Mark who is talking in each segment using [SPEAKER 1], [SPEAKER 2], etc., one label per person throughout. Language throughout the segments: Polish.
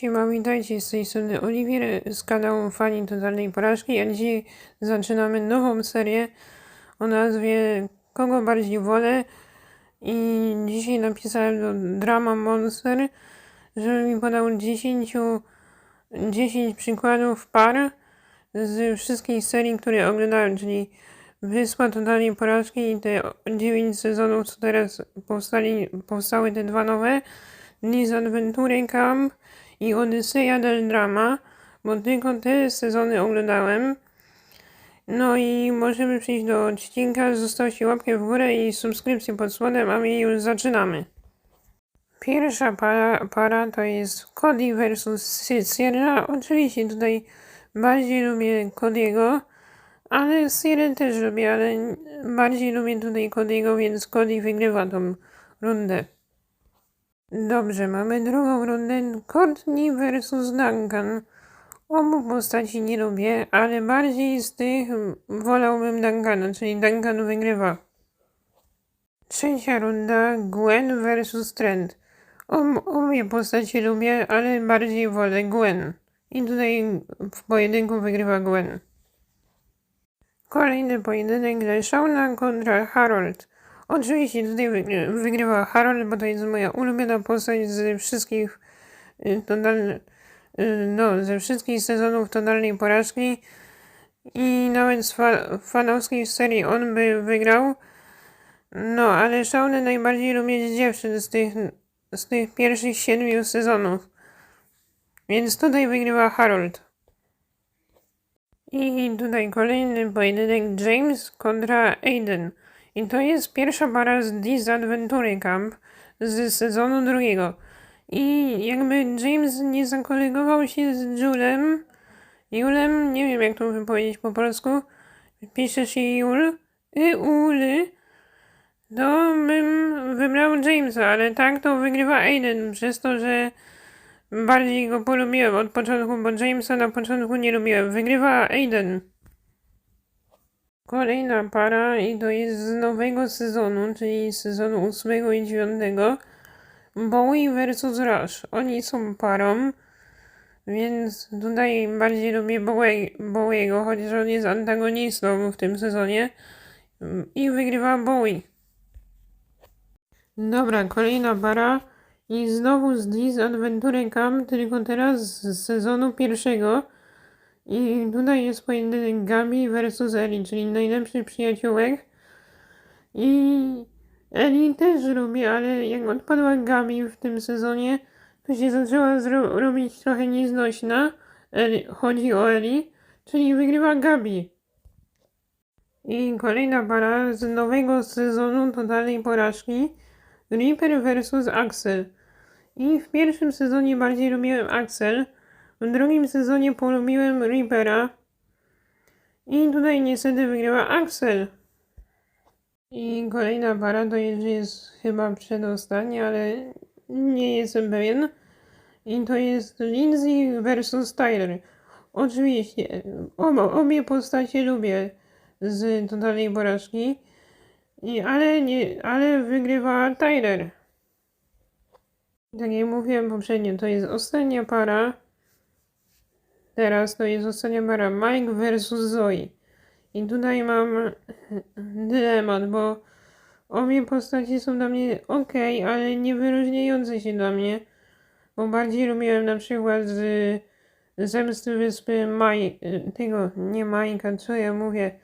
[SPEAKER 1] Siema, witajcie z tej strony Oliwier z kanału Fani Totalnej Porażki, a dzisiaj zaczynamy nową serię o nazwie Kogo bardziej wolę? I dzisiaj napisałem do Drama Monster, żeby mi podał 10, 10 przykładów par z wszystkich serii, które oglądałem, czyli Wyspa Totalnej Porażki i te 9 sezonów, co teraz powstali, powstały te dwa nowe, Liz Adventure Camp i Odyseja del Drama, bo tylko te sezony oglądałem. No i możemy przejść do odcinka. Zostawcie łapkę w górę i subskrypcję pod spodem, a my już zaczynamy. Pierwsza para, para to jest Cody versus Sierra. Oczywiście tutaj bardziej lubię Cody'ego, ale Sierra też lubię, ale bardziej lubię tutaj Cody'ego, więc Cody wygrywa tą rundę. Dobrze, mamy drugą rundę. Courtney versus Duncan. Obu postaci nie lubię, ale bardziej z tych wolałbym Duncana, czyli Duncan wygrywa. Trzecia runda. Gwen versus Trent. Ob, obie postacie lubię, ale bardziej wolę Gwen. I tutaj w pojedynku wygrywa Gwen. Kolejny pojedynek Leshauna kontra Harold. Oczywiście tutaj wygry- wygrywa Harold, bo to jest moja ulubiona postać ze wszystkich y, total, y, no, ze wszystkich sezonów totalnej porażki i nawet z fa- fanowskiej serii on by wygrał. No, ale Shaunę najbardziej lubię dziewczyn z tych, z tych pierwszych siedmiu sezonów. Więc tutaj wygrywa Harold. I tutaj kolejny pojedynek James kontra Aiden. I to jest pierwsza para z Disadventure Camp z sezonu drugiego. I jakby James nie zakolegował się z Julem, Julem, nie wiem jak to wypowiedzieć po polsku, pisze się Jul, y, Uly, to bym wybrał Jamesa, ale tak to wygrywa Aiden, przez to, że bardziej go polubiłem od początku, bo Jamesa na początku nie lubiłem. Wygrywa Aiden. Kolejna para i to jest z nowego sezonu, czyli sezonu ósmego i dziewiątego. Bowie versus Rush. Oni są parą, więc tutaj bardziej lubię Bowie- Bowiego, chociaż on jest antagonistą w tym sezonie. I wygrywa Bowie. Dobra, kolejna para. I znowu z Diz Adventure Camp, tylko teraz z sezonu pierwszego. I tutaj jest pojedynek Gabi versus Eli, czyli najlepszych przyjaciółek. I Eli też lubię, ale jak odpadła Gabi w tym sezonie, to się zaczęła robić trochę nieznośna. Eli, chodzi o Eli, czyli wygrywa Gabi. I kolejna para z nowego sezonu totalnej porażki. Reaper versus Axel. I w pierwszym sezonie bardziej lubiłem Axel. W drugim sezonie polubiłem Reapera. I tutaj niestety wygrywa Axel. I kolejna para to jest, chyba przedostatnia, ale nie jestem pewien. I to jest Lindsay versus Tyler. Oczywiście, obo, obie postacie lubię z totalnej porażki. I, ale, nie, ale wygrywa Tyler. Tak jak mówiłem poprzednio, to jest ostatnia para. Teraz ostatnia para Mike versus Zoe. I tutaj mam dylemat, bo obie postacie są dla mnie ok, ale nie wyróżniające się dla mnie. Bo bardziej lubiłem na przykład z Zemsty Wyspy Maj... tego, nie Majka, co ja mówię.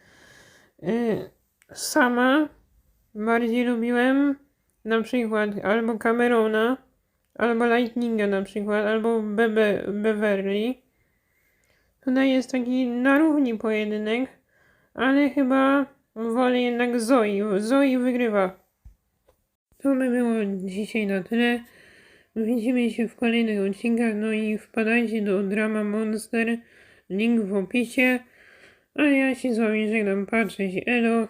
[SPEAKER 1] Y, Sama bardziej lubiłem na przykład albo Camerona, albo Lightninga na przykład, albo Bebe, Beverly. Tutaj jest taki na równi pojedynek, ale chyba wolę jednak Zoe. Zoe wygrywa. To by było dzisiaj na tyle. Widzimy się w kolejnych odcinkach, no i wpadajcie do Drama Monster, link w opisie. A ja się z wami żegnam, patrzeć, elo.